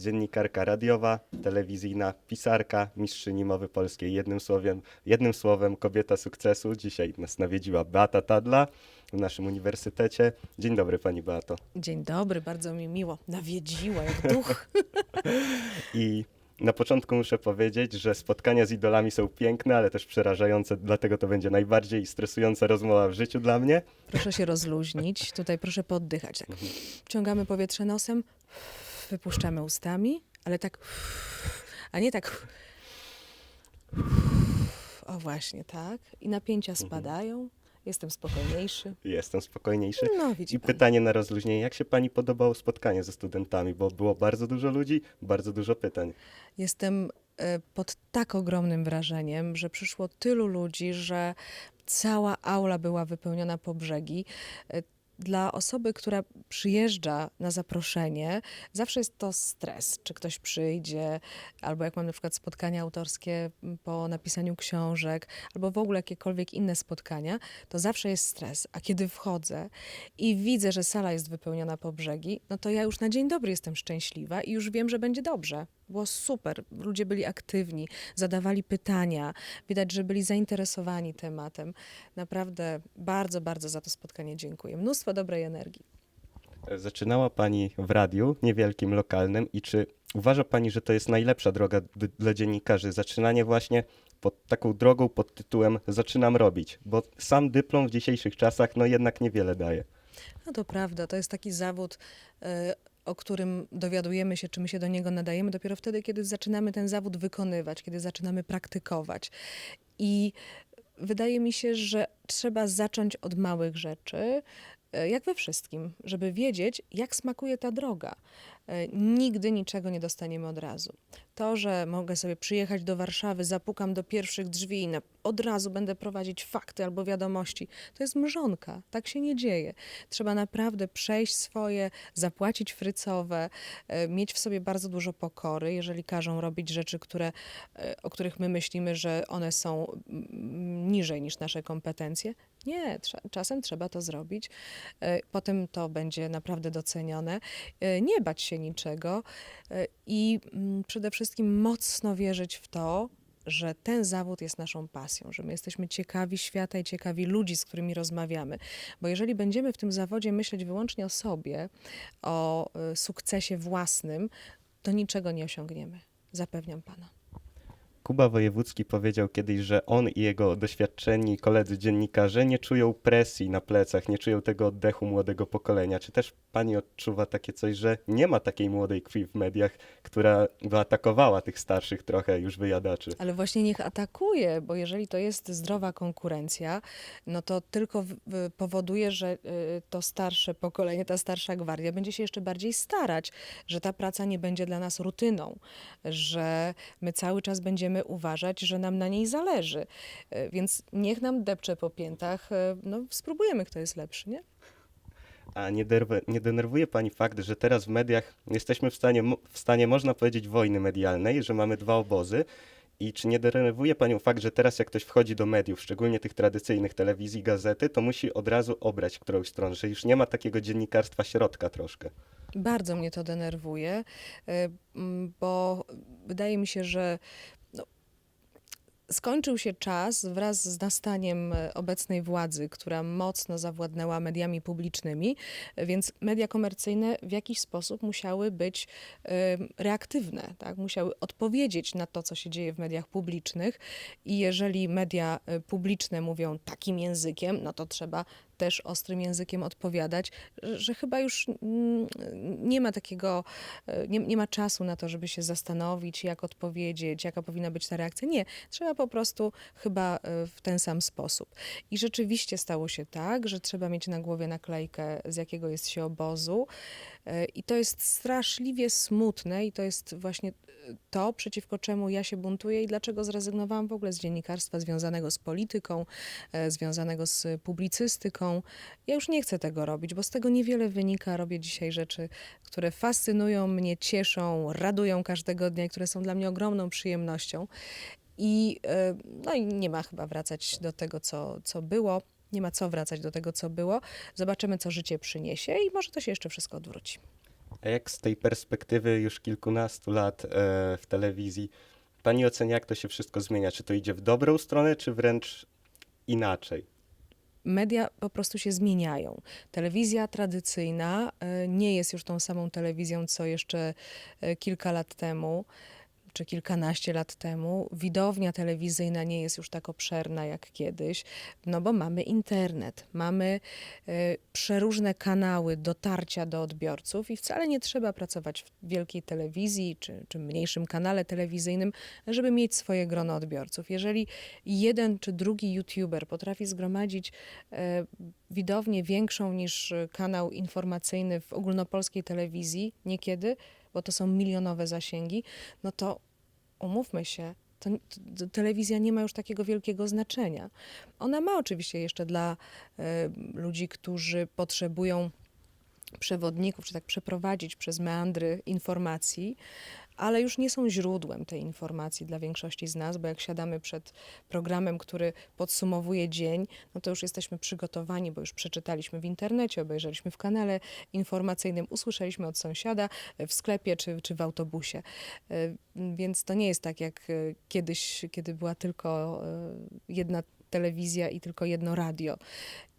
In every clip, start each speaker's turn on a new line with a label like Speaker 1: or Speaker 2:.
Speaker 1: dziennikarka radiowa, telewizyjna, pisarka, mistrzyni mowy polskiej. Jednym słowem, jednym słowem kobieta sukcesu. Dzisiaj nas nawiedziła Beata Tadla w naszym uniwersytecie. Dzień dobry Pani Beato.
Speaker 2: Dzień dobry, bardzo mi miło. Nawiedziła jak duch.
Speaker 1: I na początku muszę powiedzieć, że spotkania z idolami są piękne, ale też przerażające, dlatego to będzie najbardziej stresująca rozmowa w życiu dla mnie.
Speaker 2: Proszę się rozluźnić. Tutaj proszę poddychać. Tak. Wciągamy powietrze nosem, wypuszczamy ustami, ale tak. A nie tak. O właśnie, tak. I napięcia spadają. Jestem spokojniejszy.
Speaker 1: Jestem spokojniejszy.
Speaker 2: No, widzi
Speaker 1: I pytanie na rozluźnienie. Jak się Pani podobało spotkanie ze studentami? Bo było bardzo dużo ludzi, bardzo dużo pytań.
Speaker 2: Jestem e, pod tak ogromnym wrażeniem, że przyszło tylu ludzi, że cała aula była wypełniona po brzegi. Dla osoby, która przyjeżdża na zaproszenie, zawsze jest to stres, czy ktoś przyjdzie, albo jak mam na przykład spotkania autorskie po napisaniu książek, albo w ogóle jakiekolwiek inne spotkania, to zawsze jest stres. A kiedy wchodzę i widzę, że sala jest wypełniona po brzegi, no to ja już na dzień dobry jestem szczęśliwa i już wiem, że będzie dobrze. Było super. Ludzie byli aktywni, zadawali pytania. Widać, że byli zainteresowani tematem. Naprawdę bardzo, bardzo za to spotkanie dziękuję. Mnóstwo dobrej energii.
Speaker 1: Zaczynała Pani w radiu niewielkim, lokalnym i czy uważa Pani, że to jest najlepsza droga dla dziennikarzy? Zaczynanie właśnie pod taką drogą pod tytułem Zaczynam robić, bo sam dyplom w dzisiejszych czasach no jednak niewiele daje.
Speaker 2: No to prawda, to jest taki zawód, e, o którym dowiadujemy się, czy my się do niego nadajemy dopiero wtedy, kiedy zaczynamy ten zawód wykonywać, kiedy zaczynamy praktykować. I wydaje mi się, że trzeba zacząć od małych rzeczy, e, jak we wszystkim, żeby wiedzieć, jak smakuje ta droga. E, Nigdy niczego nie dostaniemy od razu. To, że mogę sobie przyjechać do Warszawy, zapukam do pierwszych drzwi i od razu będę prowadzić fakty albo wiadomości, to jest mrzonka. Tak się nie dzieje. Trzeba naprawdę przejść swoje, zapłacić frycowe, e, mieć w sobie bardzo dużo pokory, jeżeli każą robić rzeczy, które, e, o których my myślimy, że one są niżej niż nasze kompetencje. Nie, czasem trzeba to zrobić. Potem to będzie naprawdę docenione. Nie bać się niczego e, i mm, przede wszystkim mocno wierzyć w to, że ten zawód jest naszą pasją, że my jesteśmy ciekawi świata i ciekawi ludzi, z którymi rozmawiamy. Bo jeżeli będziemy w tym zawodzie myśleć wyłącznie o sobie, o y, sukcesie własnym, to niczego nie osiągniemy. Zapewniam pana.
Speaker 1: Kuba Wojewódzki powiedział kiedyś, że on i jego doświadczeni koledzy dziennikarze nie czują presji na plecach, nie czują tego oddechu młodego pokolenia. Czy też pani odczuwa takie coś, że nie ma takiej młodej krwi w mediach, która by atakowała tych starszych trochę już wyjadaczy?
Speaker 2: Ale właśnie niech atakuje, bo jeżeli to jest zdrowa konkurencja, no to tylko powoduje, że y, to starsze pokolenie, ta starsza gwardia będzie się jeszcze bardziej starać, że ta praca nie będzie dla nas rutyną, że my cały czas będziemy uważać, że nam na niej zależy. Y, Więc niech nam depcze po piętach, y, no spróbujemy, kto jest lepszy, nie?
Speaker 1: A nie, derwe, nie denerwuje pani fakt, że teraz w mediach jesteśmy w stanie, w stanie, można powiedzieć, wojny medialnej, że mamy dwa obozy? I czy nie denerwuje panią fakt, że teraz jak ktoś wchodzi do mediów, szczególnie tych tradycyjnych telewizji, gazety, to musi od razu obrać którąś stronę, że już nie ma takiego dziennikarstwa środka troszkę?
Speaker 2: Bardzo mnie to denerwuje, m, bo wydaje mi się, że skończył się czas wraz z nastaniem e, obecnej władzy, która mocno zawładnęła mediami publicznymi, więc media komercyjne w jakiś sposób musiały być reaktywne, tak? musiały odpowiedzieć na to, co się dzieje w mediach publicznych i jeżeli media e, publiczne mówią takim językiem, no to trzeba też ostrym językiem odpowiadać, że, chyba już nie ma takiego, e, nie, nie ma czasu na to, żeby się zastanowić, jak odpowiedzieć, jaka powinna być ta reakcja. Nie, trzeba po prostu chyba e, w ten sam sposób. I rzeczywiście stało się tak, że trzeba mieć na głowie naklejkę, z jakiego jest się obozu. E, I to jest straszliwie smutne i to jest właśnie e, to, przeciwko czemu ja się buntuję i dlaczego zrezygnowałam w ogóle z dziennikarstwa związanego z polityką, e, związanego z publicystyką. Ja już nie chcę tego robić, bo z tego niewiele wynika. Robię dzisiaj rzeczy, które fascynują mnie, cieszą, radują każdego dnia, i które są dla mnie ogromną przyjemnością. I, no i nie ma chyba wracać do tego, co, co było. Nie ma co wracać do tego, co było. Zobaczymy, co życie przyniesie i może to się jeszcze wszystko odwróci.
Speaker 1: A jak z tej perspektywy już kilkunastu lat e, w telewizji, pani ocenia, jak to się wszystko zmienia? Czy to idzie w dobrą stronę, czy wręcz inaczej?
Speaker 2: media po prostu się zmieniają. Telewizja tradycyjna e, nie jest już tą samą telewizją, co jeszcze e, kilka lat temu czy kilkanaście lat temu. Widownia telewizyjna nie jest już tak obszerna jak kiedyś, no bo mamy internet, mamy e, przeróżne kanały dotarcia do odbiorców i wcale nie trzeba pracować w wielkiej telewizji czy, czy mniejszym kanale telewizyjnym, żeby mieć swoje grono odbiorców. Jeżeli jeden czy drugi youtuber potrafi zgromadzić e, widownię większą niż kanał informacyjny w ogólnopolskiej telewizji niekiedy, bo to są milionowe zasięgi, no to umówmy się, to, to telewizja nie ma już takiego wielkiego znaczenia. Ona ma oczywiście jeszcze dla e, ludzi, którzy potrzebują przewodników, czy tak przeprowadzić przez meandry informacji, ale już nie są źródłem tej informacji dla większości z nas, bo jak siadamy przed programem, który podsumowuje dzień, no to już jesteśmy przygotowani, bo już przeczytaliśmy w internecie, obejrzeliśmy w kanale informacyjnym, usłyszeliśmy od sąsiada w sklepie czy, czy w autobusie. E, Więc to nie jest tak jak e, kiedyś, kiedy była tylko e, jedna telewizja i tylko jedno radio.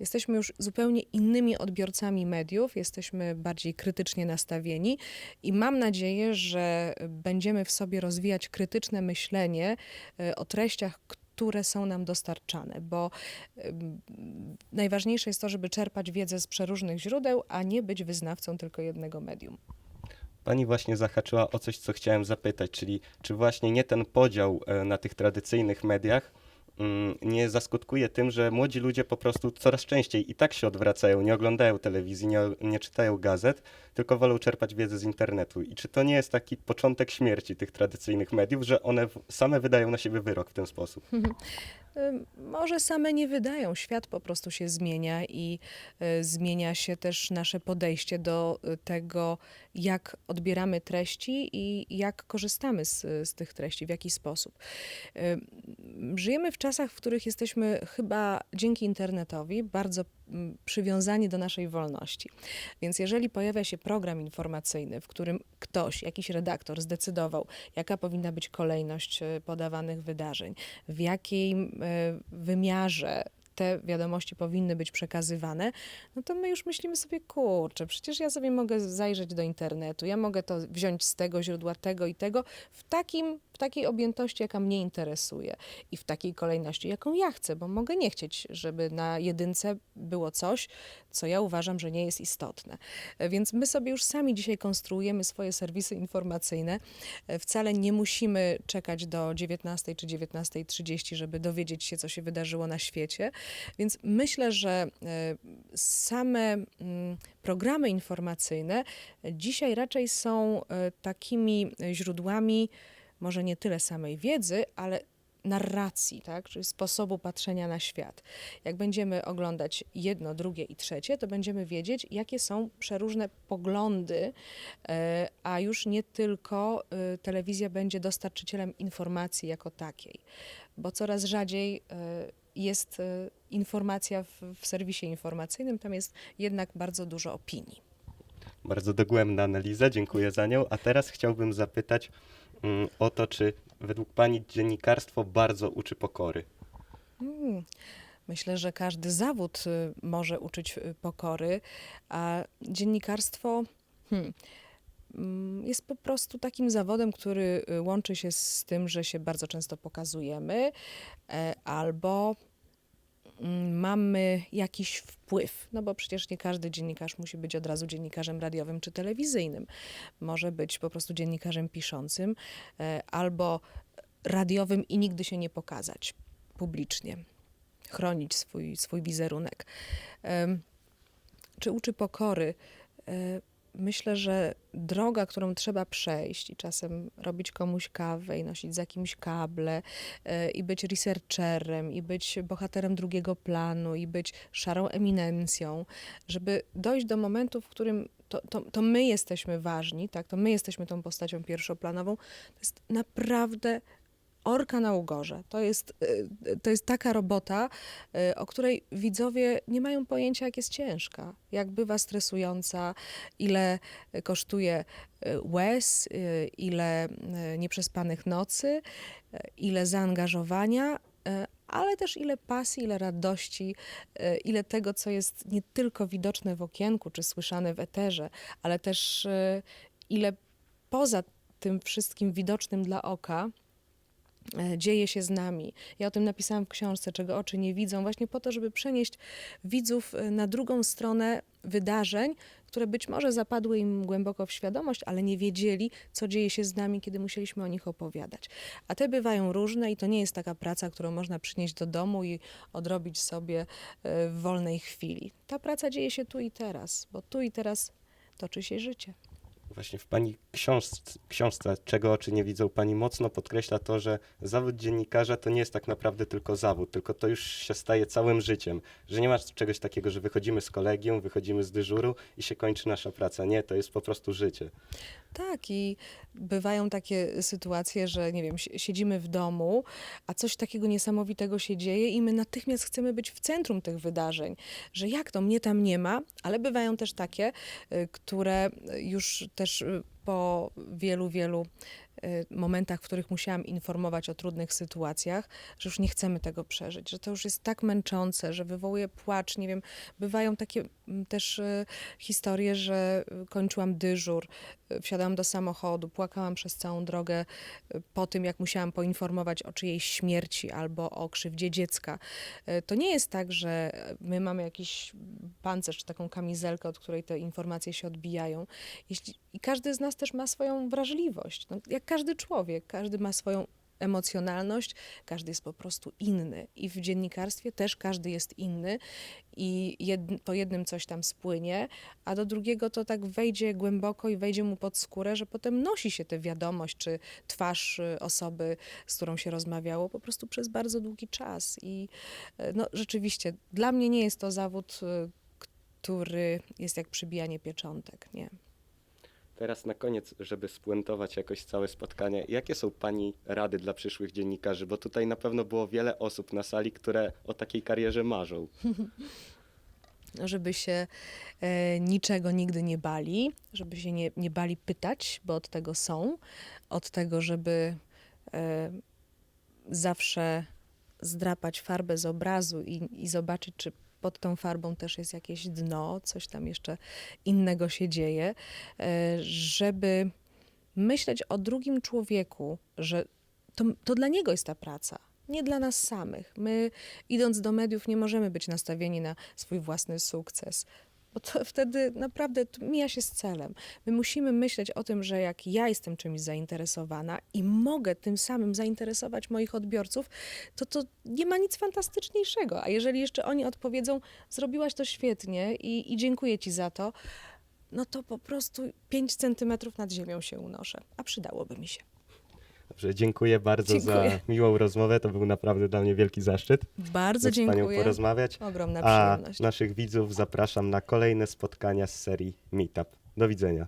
Speaker 2: Jesteśmy już zupełnie innymi odbiorcami mediów, jesteśmy bardziej krytycznie nastawieni i mam nadzieję, że będziemy w sobie rozwijać krytyczne myślenie e, o treściach, które są nam dostarczane, bo em, najważniejsze jest to, żeby czerpać wiedzę z przeróżnych źródeł, a nie być wyznawcą tylko jednego medium.
Speaker 1: Pani właśnie zahaczyła o coś, co chciałem zapytać, czyli czy właśnie nie ten podział e, na tych tradycyjnych mediach nie zaskutkuje tym, że młodzi ludzie po prostu coraz częściej i tak się odwracają, nie oglądają telewizji, nie, nie czytają gazet, tylko wolą czerpać wiedzę z internetu. I czy to nie jest taki początek śmierci tych tradycyjnych mediów, że one same wydają na siebie wyrok w ten sposób?
Speaker 2: Ym, Może same nie wydają, świat po prostu się zmienia i y, zmienia się też nasze podejście do y, tego, jak odbieramy treści i jak korzystamy z, z tych treści, w jaki sposób. Żyjemy w czasach, w których jesteśmy chyba dzięki internetowi bardzo przywiązani do naszej wolności. Więc jeżeli pojawia się program informacyjny, w którym ktoś, jakiś redaktor zdecydował, jaka powinna być kolejność e, podawanych wydarzeń, w jakim e, wymiarze te wiadomości powinny być przekazywane, no to my już myślimy sobie, kurczę, przecież ja sobie mogę zajrzeć do internetu, ja mogę to wziąć z tego źródła, tego i tego, w, takim, w takiej objętości, jaka mnie interesuje i w takiej kolejności, jaką ja chcę, bo mogę nie chcieć, żeby na jedynce było coś, co ja uważam, że nie jest istotne. Więc my sobie już sami dzisiaj konstruujemy swoje serwisy informacyjne. Wcale nie musimy czekać do 19 czy 19.30, żeby dowiedzieć się, co się wydarzyło na świecie. Więc myślę, że e, same mm, programy informacyjne dzisiaj raczej są e, takimi źródłami, może nie tyle samej wiedzy, ale narracji, tak? czyli sposobu patrzenia na świat. Jak będziemy oglądać jedno, drugie i trzecie, to będziemy wiedzieć, jakie są przeróżne poglądy, e, a już nie tylko telewizja będzie dostarczycielem informacji jako takiej, bo coraz rzadziej jest e, informacja w, w serwisie informacyjnym, tam jest jednak bardzo dużo opinii.
Speaker 1: Bardzo dogłębna analiza, dziękuję za nią. A teraz chciałbym zapytać mm, o to, czy według Pani dziennikarstwo bardzo uczy pokory?
Speaker 2: Mm, Myślę, że każdy zawód y, może uczyć y, pokory, a dziennikarstwo hmm, mm, jest po prostu takim zawodem, który y, łączy się z tym, że się bardzo często pokazujemy e, albo mm, mamy jakiś wpływ, no bo przecież nie każdy dziennikarz musi być od razu dziennikarzem radiowym czy telewizyjnym. Może być po prostu dziennikarzem piszącym e, albo radiowym i nigdy się nie pokazać publicznie chronić swój, swój wizerunek. Czy uczy pokory? Myślę, że droga, którą trzeba przejść i czasem robić komuś kawę i nosić za kimś kable e, i być researcherem i być bohaterem drugiego planu i być szarą eminencją, żeby dojść do momentu, w którym to, to, to my jesteśmy ważni, tak? to my jesteśmy tą postacią pierwszoplanową, to jest naprawdę Orka na Ugorze. To jest, y, to jest taka robota, y, o której widzowie nie mają pojęcia, jak jest ciężka, jak bywa stresująca, ile kosztuje łez, ile nieprzespanych nocy, ile zaangażowania, ale też ile pasji, ile radości, ile tego, co jest nie tylko widoczne w okienku czy słyszane w eterze, ale też ile poza tym wszystkim widocznym dla oka e, dzieje się z nami. Ja o tym napisałam w książce, czego oczy nie widzą, właśnie po to, żeby przenieść widzów e, na drugą stronę wydarzeń, które być może zapadły im głęboko w świadomość, ale nie wiedzieli, co dzieje się z nami, kiedy musieliśmy o nich opowiadać. A te bywają różne i to nie jest taka praca, którą można przynieść do domu i odrobić sobie e, w wolnej chwili. Ta praca dzieje się tu i teraz, bo tu i teraz toczy się życie.
Speaker 1: Właśnie w pani książce, książce Czego oczy nie widzą, pani mocno podkreśla to, że zawód dziennikarza to nie jest tak naprawdę tylko zawód, tylko to już się staje całym życiem. Że nie ma czegoś takiego, że wychodzimy z kolegium, wychodzimy z dyżuru i się kończy nasza praca. Nie, to jest po prostu życie.
Speaker 2: Tak, i bywają takie sytuacje, że nie wiem, si- siedzimy w domu, a coś takiego niesamowitego się dzieje i my natychmiast chcemy być w centrum tych wydarzeń. Że jak to, mnie tam nie ma, ale bywają też takie, y, które już też y, po wielu, wielu y, momentach, w których musiałam informować o trudnych sytuacjach, że już nie chcemy tego przeżyć, że to już jest tak męczące, że wywołuje płacz, nie wiem, bywają takie też y, historie, że y, kończyłam dyżur, wsiadałam do samochodu, płakałam przez całą drogę po tym, jak musiałam poinformować o czyjejś śmierci albo o krzywdzie dziecka. To nie jest tak, że my mamy jakiś pancerz czy taką kamizelkę, od której te informacje się odbijają. Jeśli, I każdy z nas też ma swoją wrażliwość. No, jak każdy człowiek, każdy ma swoją emocjonalność, każdy jest po prostu inny. I w dziennikarstwie też każdy jest inny i jed, po jednym coś tam spłynie, a do drugiego to tak wejdzie głęboko i wejdzie mu pod skórę, że potem nosi się tę wiadomość czy twarz y, osoby, z którą się rozmawiało, po prostu przez bardzo długi czas. I y, no, rzeczywiście, dla mnie nie jest to zawód, y, który jest jak przybijanie pieczątek, nie.
Speaker 1: Teraz na koniec, żeby spuentować jakoś całe spotkanie, jakie są Pani rady dla przyszłych dziennikarzy? Bo tutaj na pewno było wiele osób na sali, które o takiej karierze marzą.
Speaker 2: żeby się e, niczego nigdy nie bali, żeby się nie, nie bali pytać, bo od tego są, od tego, żeby e, zawsze zdrapać farbę z obrazu i, i zobaczyć, czy pod tą farbą też jest jakieś dno, coś tam jeszcze innego się dzieje, e, żeby myśleć o drugim człowieku, że to, to dla niego jest ta praca, nie dla nas samych. My, idąc do mediów, nie możemy być nastawieni na swój własny sukces. Bo to wtedy naprawdę to mija się z celem. My musimy myśleć o tym, że jak ja jestem czymś zainteresowana i mogę tym samym zainteresować moich odbiorców, to to nie ma nic fantastyczniejszego. A jeżeli jeszcze oni odpowiedzą, zrobiłaś to świetnie i, i dziękuję ci za to, no to po prostu 5 centymetrów nad ziemią się unoszę. A przydałoby mi się.
Speaker 1: Dobrze, dziękuję bardzo
Speaker 2: Dziękuję.
Speaker 1: za miłą rozmowę. To był naprawdę dla mnie wielki zaszczyt.
Speaker 2: Bardzo
Speaker 1: z Panią
Speaker 2: dziękuję.
Speaker 1: porozmawiać.
Speaker 2: Ogromna
Speaker 1: A
Speaker 2: przyjemność.
Speaker 1: naszych widzów zapraszam na kolejne spotkania z serii Meetup. Do widzenia.